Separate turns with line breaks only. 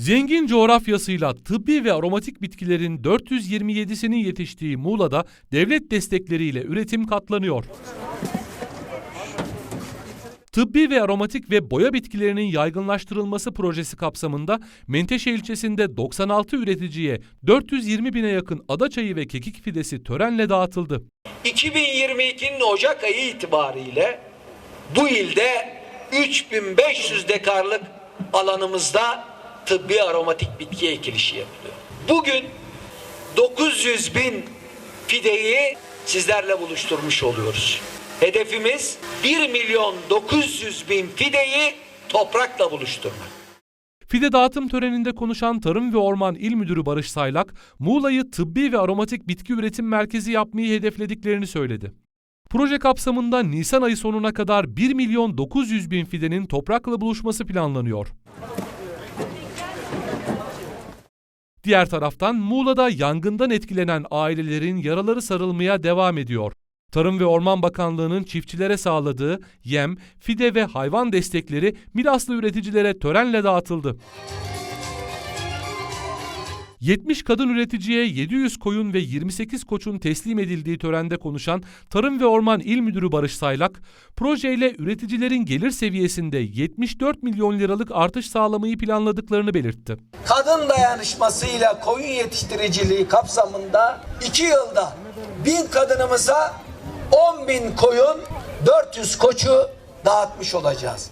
Zengin coğrafyasıyla tıbbi ve aromatik bitkilerin 427'sinin yetiştiği Muğla'da devlet destekleriyle üretim katlanıyor. Tıbbi ve aromatik ve boya bitkilerinin yaygınlaştırılması projesi kapsamında Menteşe ilçesinde 96 üreticiye 420 bine yakın adaçayı ve kekik fidesi törenle dağıtıldı.
2022'nin Ocak ayı itibariyle bu ilde 3500 dekarlık alanımızda tıbbi aromatik bitki ekilişi yapılıyor. Bugün 900 bin fideyi sizlerle buluşturmuş oluyoruz. Hedefimiz 1 milyon 900 bin fideyi toprakla buluşturmak.
Fide dağıtım töreninde konuşan Tarım ve Orman İl Müdürü Barış Saylak, Muğla'yı tıbbi ve aromatik bitki üretim merkezi yapmayı hedeflediklerini söyledi. Proje kapsamında Nisan ayı sonuna kadar 1 milyon 900 bin fidenin toprakla buluşması planlanıyor. Diğer taraftan Muğla'da yangından etkilenen ailelerin yaraları sarılmaya devam ediyor. Tarım ve Orman Bakanlığı'nın çiftçilere sağladığı yem, fide ve hayvan destekleri Milaslı üreticilere törenle dağıtıldı. 70 kadın üreticiye 700 koyun ve 28 koçun teslim edildiği törende konuşan Tarım ve Orman İl Müdürü Barış Saylak, projeyle üreticilerin gelir seviyesinde 74 milyon liralık artış sağlamayı planladıklarını belirtti.
Kadın dayanışmasıyla koyun yetiştiriciliği kapsamında 2 yılda 1000 kadınımıza 10 bin koyun 400 koçu dağıtmış olacağız.